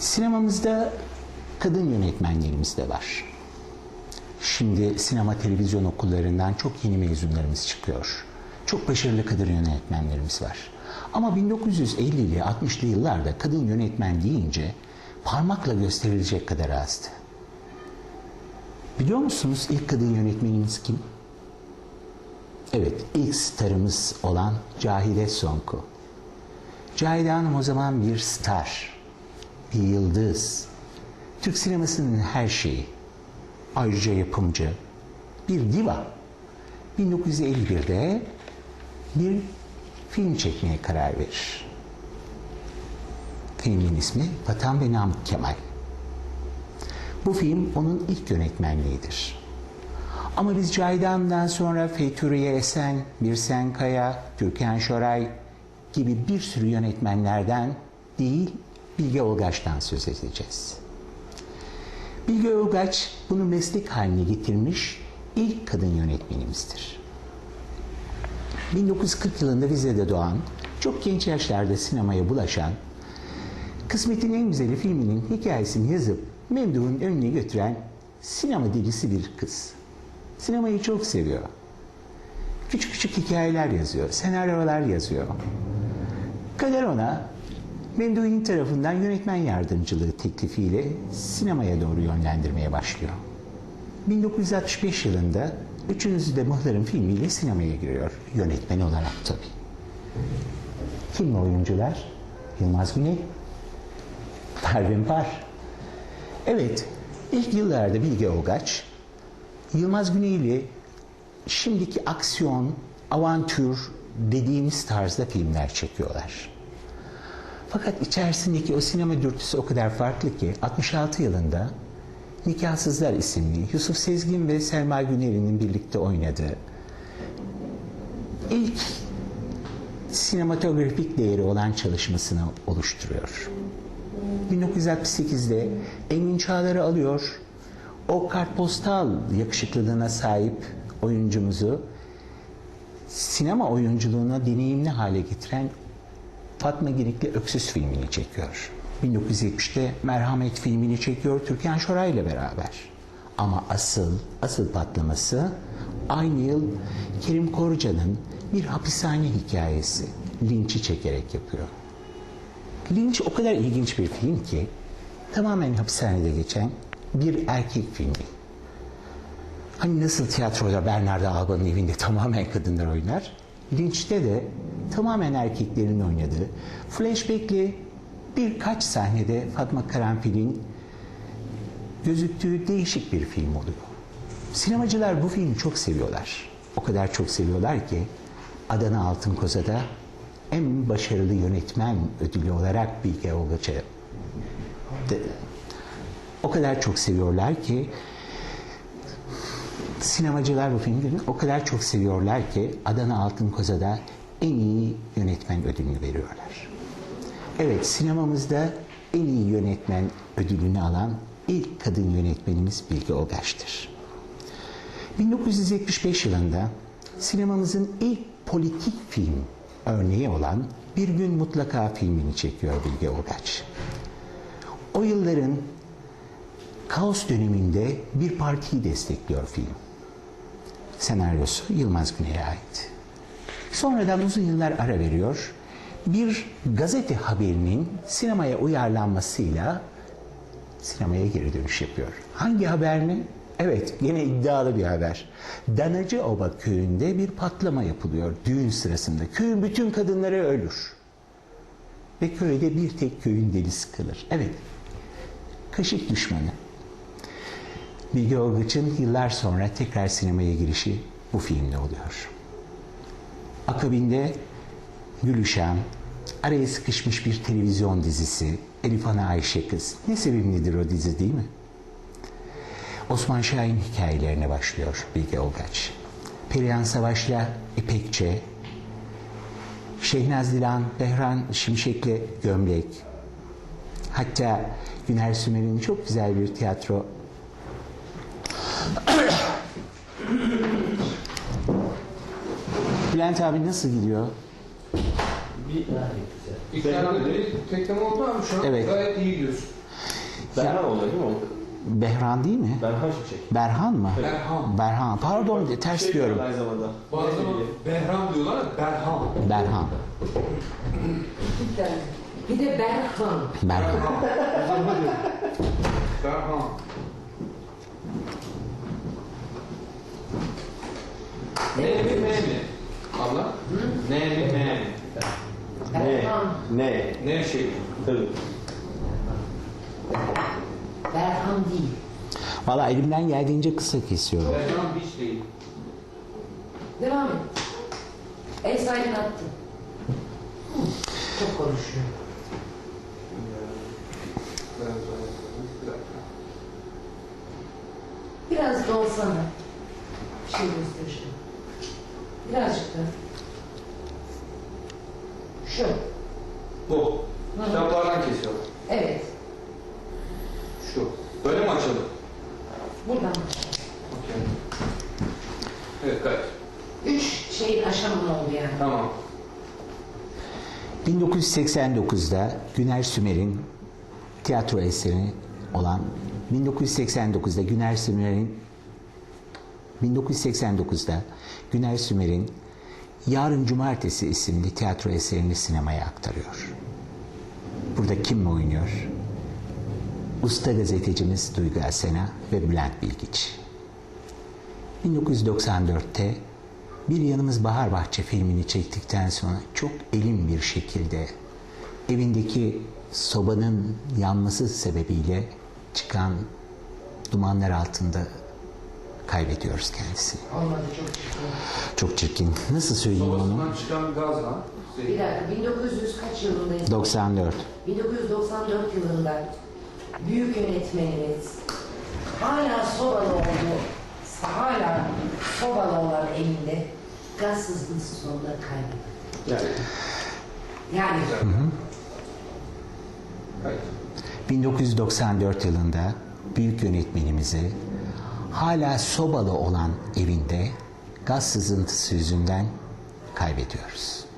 Sinemamızda kadın yönetmenlerimiz de var. Şimdi sinema televizyon okullarından çok yeni mezunlarımız çıkıyor. Çok başarılı kadın yönetmenlerimiz var. Ama 1950'li 60'lı yıllarda kadın yönetmen deyince parmakla gösterilecek kadar azdı. Biliyor musunuz ilk kadın yönetmenimiz kim? Evet, ilk starımız olan Cahide Sonku. Cahide Hanım o zaman bir star, bir yıldız. Türk sinemasının her şeyi. Ayrıca yapımcı, bir diva. 1951'de bir film çekmeye karar verir. Filmin ismi Vatan ve Namık Kemal. Bu film onun ilk yönetmenliğidir. Ama biz Cahide Hanım'dan sonra Feyturiye Esen, Birsen Kaya, Türkan Şoray gibi bir sürü yönetmenlerden değil Bilge Olgaç'tan söz edeceğiz. Bilge Olgaç bunu meslek haline getirmiş ilk kadın yönetmenimizdir. 1940 yılında Rize'de doğan, çok genç yaşlarda sinemaya bulaşan, Kısmetin En Güzeli filminin hikayesini yazıp Memduh'un önüne götüren sinema delisi bir kız. Sinemayı çok seviyor. Küçük küçük hikayeler yazıyor, senaryolar yazıyor. Kader ona Memduh'un tarafından yönetmen yardımcılığı teklifiyle sinemaya doğru yönlendirmeye başlıyor. 1965 yılında Üçünüzü de Mıhlar'ın filmiyle sinemaya giriyor. Yönetmen olarak tabii. Kim oyuncular? Yılmaz Güney, Pervin Par. Evet, ilk yıllarda Bilge Ogaç, Yılmaz Güney ile şimdiki aksiyon, avantür dediğimiz tarzda filmler çekiyorlar. Fakat içerisindeki o sinema dürtüsü o kadar farklı ki 66 yılında Nikahsızlar isimli Yusuf Sezgin ve Selma Güner'in birlikte oynadığı ilk sinematografik değeri olan çalışmasını oluşturuyor. 1968'de Emin Çağlar'ı alıyor. O kartpostal yakışıklılığına sahip oyuncumuzu sinema oyunculuğuna deneyimli hale getiren Fatma Girikli Öksüz filmini çekiyor. 1970'te Merhamet filmini çekiyor Türkan Şoray ile beraber. Ama asıl, asıl patlaması aynı yıl Kerim Korca'nın bir hapishane hikayesi Linç'i çekerek yapıyor. Linç o kadar ilginç bir film ki tamamen hapishanede geçen bir erkek filmi. Hani nasıl tiyatroda Bernardo Alba'nın evinde tamamen kadınlar oynar. Lynch'te de tamamen erkeklerin oynadığı flashback'li birkaç sahnede Fatma Karanfil'in gözüktüğü değişik bir film oluyor. Sinemacılar bu filmi çok seviyorlar. O kadar çok seviyorlar ki Adana Altın Koza'da en başarılı yönetmen ödülü olarak Bilge Olgaç'a o kadar çok seviyorlar ki sinemacılar bu filmi o kadar çok seviyorlar ki Adana Altın Koza'da en iyi yönetmen ödülünü veriyorlar. Evet, sinemamızda en iyi yönetmen ödülünü alan ilk kadın yönetmenimiz Bilge Ogaç'tır. 1975 yılında sinemamızın ilk politik film örneği olan Bir Gün Mutlaka filmini çekiyor Bilge Ogaç. O yılların kaos döneminde bir partiyi destekliyor film. Senaryosu Yılmaz Güney'e ait. Sonradan uzun yıllar ara veriyor bir gazete haberinin sinemaya uyarlanmasıyla sinemaya geri dönüş yapıyor. Hangi haber mi? Evet, yine iddialı bir haber. Danacıoba köyünde bir patlama yapılıyor düğün sırasında. Köyün bütün kadınları ölür. Ve köyde bir tek köyün delisi kalır. Evet, kaşık düşmanı. Bilge Orgaç'ın yıllar sonra tekrar sinemaya girişi bu filmde oluyor. Akabinde Gülüşen, araya sıkışmış bir televizyon dizisi, Elif Ana Ayşe Kız. Ne sevimlidir o dizi değil mi? Osman Şahin hikayelerine başlıyor Bilge Olgaç. Perihan Savaş'la İpekçe, Şehnaz Dilan, Behran Şimşek'le Gömlek, hatta Güner Sümer'in çok güzel bir tiyatro Bülent abi nasıl gidiyor? İlk dönemde bir tekleme oldu ama şu an Evet. gayet iyi gidiyorsun. Berhan oluyor değil mi? o? Behran değil mi? Berhan Şimşek. Berhan mı? Berhan. Berhan. Pardon ters Şey diyorum. Aynı zamanda. Bazı zaman Behram diyorlar ya Berhan. Berhan. Bir de Berhan. Berhan. Berhan. Ne mi ne mi? Abla? Ne mi ne mi? Ne? Berhan. Ne? Ne şey? Tabii. Berhan değil. Valla elimden geldiğince kısa kesiyorum. Berhan bir şey. Devam et. El sahibini attı. Çok konuşuyor. Biraz da olsana. Bir şey göstereceğim. Birazcık da. Şu. Bu. Kitaplardan kesiyor. Evet. Şu. Böyle mi açalım? Buradan. Okey. Evet kayıt. Üç şeyin aşamı oldu yani. Tamam. 1989'da Güner Sümer'in tiyatro eseri olan 1989'da Güner Sümer'in 1989'da Güner Sümer'in Yarın Cumartesi isimli tiyatro eserini sinemaya aktarıyor. Burada kim oynuyor? Usta gazetecimiz Duygu Asena ve Bülent Bilgiç. 1994'te Bir Yanımız Bahar Bahçe filmini çektikten sonra çok elin bir şekilde evindeki sobanın yanması sebebiyle çıkan dumanlar altında kaybediyoruz kendisini. Çok çirkin. Çok çirkin. Nasıl söyleyeyim onu? Sobasından çıkan gaz ha. Bir dakika 1900 kaç yılındayız? 94. 1994 yılında büyük yönetmenimiz hala sobalı oldu. Hala sobalı olan elinde gaz sızıntısı sonunda kaybetti. Yani. Yani Kayıt. 1994 yılında büyük yönetmenimizi hala sobalı olan evinde gaz sızıntısı yüzünden kaybediyoruz.